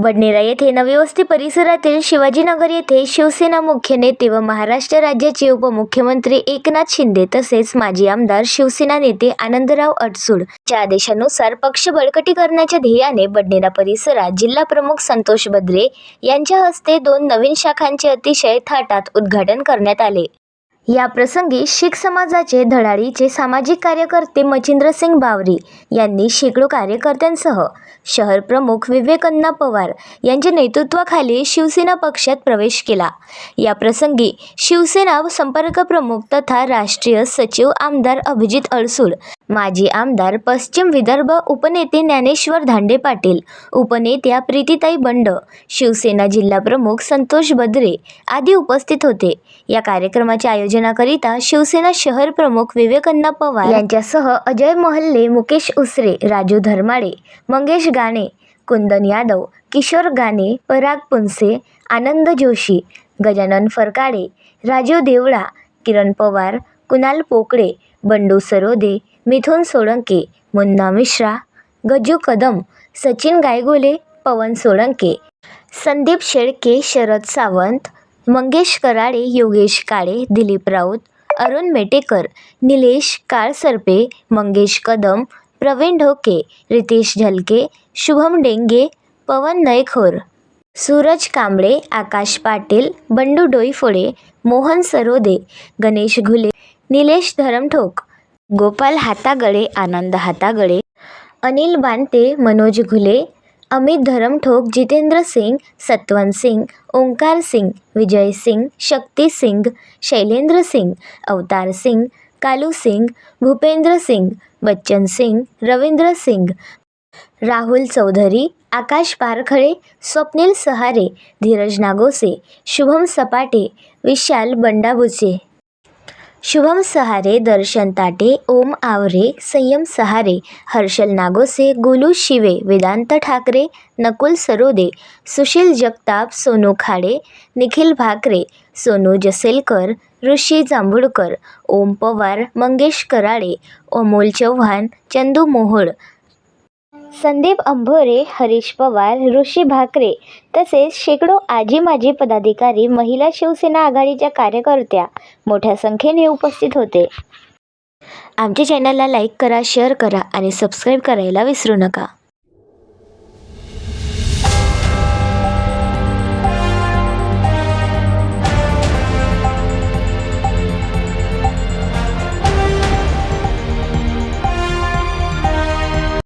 बडनेरा येथे नववस्ती परिसरातील शिवाजीनगर येथे शिवसेना मुख्य नेते व महाराष्ट्र राज्याचे उपमुख्यमंत्री एकनाथ शिंदे तसेच माजी आमदार शिवसेना नेते आनंदराव अडसूड च्या आदेशानुसार पक्ष बळकटीकरणाच्या ध्येयाने बडनेरा परिसरात जिल्हा प्रमुख संतोष बद्रे यांच्या हस्ते दोन नवीन शाखांचे अतिशय थाटात उद्घाटन करण्यात आले. या प्रसंगी शीख समाजाचे धडाडीचे सामाजिक कार्यकर्ते मचिंद्रसिंग बावरी यांनी शेकडो कार्यकर्त्यांसह शहर प्रमुख विवेकन्ना पवार यांच्या नेतृत्वाखाली शिवसेना पक्षात प्रवेश केला. या प्रसंगी शिवसेना संपर्क प्रमुख तथा राष्ट्रीय सचिव आमदार अभिजित अडसूळ माजी आमदार पश्चिम विदर्भ उपनेते ज्ञानेश्वर धांडे पाटील उपनेत्या प्रीतीताई बंड शिवसेना जिल्हा प्रमुख संतोष बद्रे आदी उपस्थित होते. या कार्यक्रमाचे आयोजन आयोजनाकरिता शिवसेना शहर प्रमुख विवेकन्ना पवार यांच्यासह अजय महल्ले मुकेश उसरे राजू धर्माडे मंगेश गाणे कुंदन यादव किशोर गाणे पराग पुनसे आनंद जोशी गजानन फरकाडे राजू देवळा किरण पवार कुणाल पोकळे बंडू सरोदे मिथुन सोळंके मुन्ना मिश्रा गजू कदम सचिन गायगोले पवन सोळंके संदीप शेळके शरद सावंत मंगेश कराडे योगेश काळे दिलीप राऊत अरुण मेटेकर निलेश काळसर्पे मंगेश कदम प्रवीण ढोके रितेश झलके शुभम डेंगे पवन नयखोर सूरज कांबळे आकाश पाटील बंडू डोईफोडे मोहन सरोदे गणेश घुले निलेश धरमठोक गोपाल हातागळे आनंद हातागळे अनिल बांते मनोज घुले अमित धरमठोक जितेंद्र सिंग सत्वन सिंग ओंकार सिंग विजय सिंग शक्ती सिंग शैलेंद्र सिंग अवतार सिंग कालू सिंग भूपेंद्र सिंग बच्चन सिंग रवींद्र सिंग राहुल चौधरी आकाश पारखळे स्वप्नील सहारे धीरज नागोसे शुभम सपाटे विशाल बंडाबुचे. शुभम सहारे दर्शन ताटे ओम आवरे संयम सहारे हर्षल नागोसे गोलू शिवे वेदांत ठाकरे नकुल सरोदे सुशील जगताप सोनू खाडे निखिल भाकरे सोनू जसेलकर ऋषी जांभूळकर ओम पवार मंगेश कराळे अमोल चव्हाण चंदू मोहोळ संदीप अंभोरे हरीश पवार ऋषी भाकरे तसेच शेकडो आजी माजी पदाधिकारी महिला शिवसेना आघाडीच्या कार्यकर्त्या मोठ्या संख्येने उपस्थित होते. आमच्या चॅनलला लाईक करा शेअर करा आणि सबस्क्राईब करायला विसरू नका.